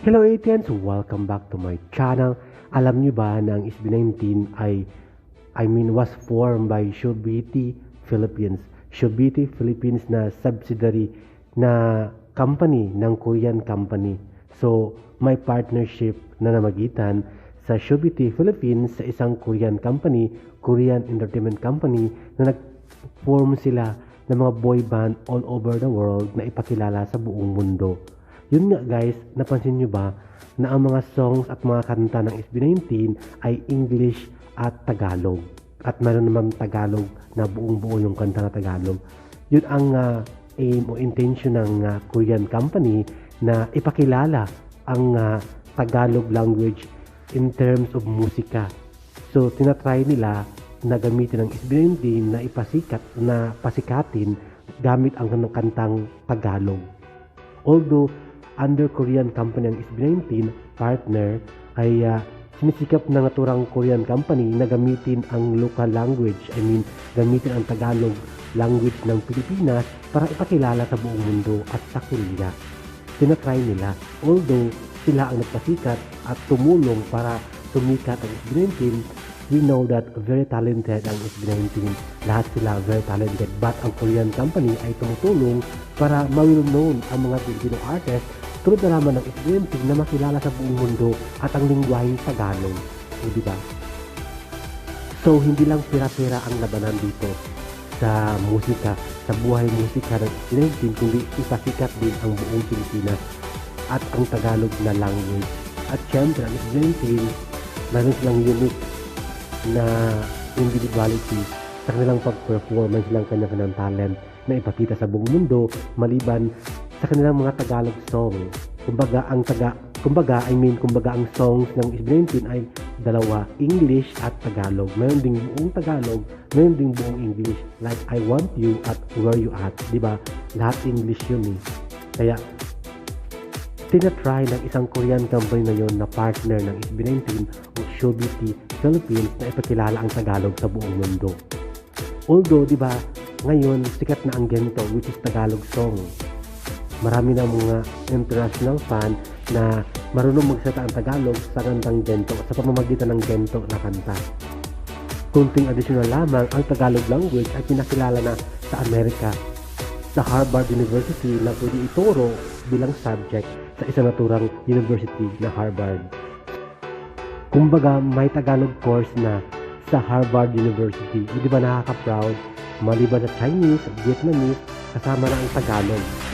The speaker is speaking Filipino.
Hello Athens! Welcome back to my channel. Alam nyo ba na ang SB19 ay I mean was formed by Shobiti Philippines. Shobiti Philippines na subsidiary na company ng Korean company. So, may partnership na namagitan sa Shobiti Philippines sa isang Korean company, Korean Entertainment Company na nag-form sila ng mga boy band all over the world na ipakilala sa buong mundo. Yun nga guys, napansin nyo ba na ang mga songs at mga kanta ng SB19 ay English at Tagalog. At meron naman Tagalog na buong buo yung kanta na Tagalog. Yun ang ah, aim o intention ng ah, Korean company na ipakilala ang ah, Tagalog language in terms of musika. So, tinatry nila na gamitin ng SB19 na ipasikat, na pasikatin gamit ang kantang Tagalog. Although, under Korean company ang SB19 partner ay ah, sinisikap ng naturang Korean company na gamitin ang local language. I mean, gamitin ang Tagalog language ng Pilipinas para ipakilala sa buong mundo at sa Korea. Tinatry nila. Although, sila ang nagpasikat at tumulong para sumikat ang SB19, we know that very talented ang SB19. Lahat sila very talented. But ang Korean company ay tumutulong para ma-well known ang mga Filipino artists tulad na naman ng SB19 na makilala sa buong mundo at ang lingwahe Tagalog. O, di ba? So, hindi lang pira-pira ang labanan dito sa musika, sa buhay musika ng SB19, kundi ipasikat din ang buong Pilipinas at ang Tagalog na language. At syempre, ang SB19, meron silang unique na individuality sa kanilang pag-performance ng kanya-kanyang talent na ipakita sa buong mundo maliban sa kanilang mga Tagalog song. Kumbaga ang taga kumbaga I mean kumbaga ang songs ng SB19 ay dalawa, English at Tagalog. Meron ding buong Tagalog, meron ding buong English like I want you at where you at, 'di ba? Lahat English 'yun eh. Kaya tinatry ng isang Korean company na yon na partner ng SB19 o Shobiti Philippines na ipakilala ang Tagalog sa buong mundo. Although, di ba, ngayon sikat na ang Gento which is Tagalog song. Marami na mga international fan na marunong magsalita ang Tagalog sa kantang Gento sa pamamagitan ng Gento na kanta. Kunting additional lamang, ang Tagalog language ay pinakilala na sa Amerika sa Harvard University na pwede ituro bilang subject sa isa naturang university na Harvard. Kumbaga, may Tagalog course na sa Harvard University. Hindi ba nakaka-proud? Maliban sa Chinese, Vietnamese, kasama na ang Tagalog.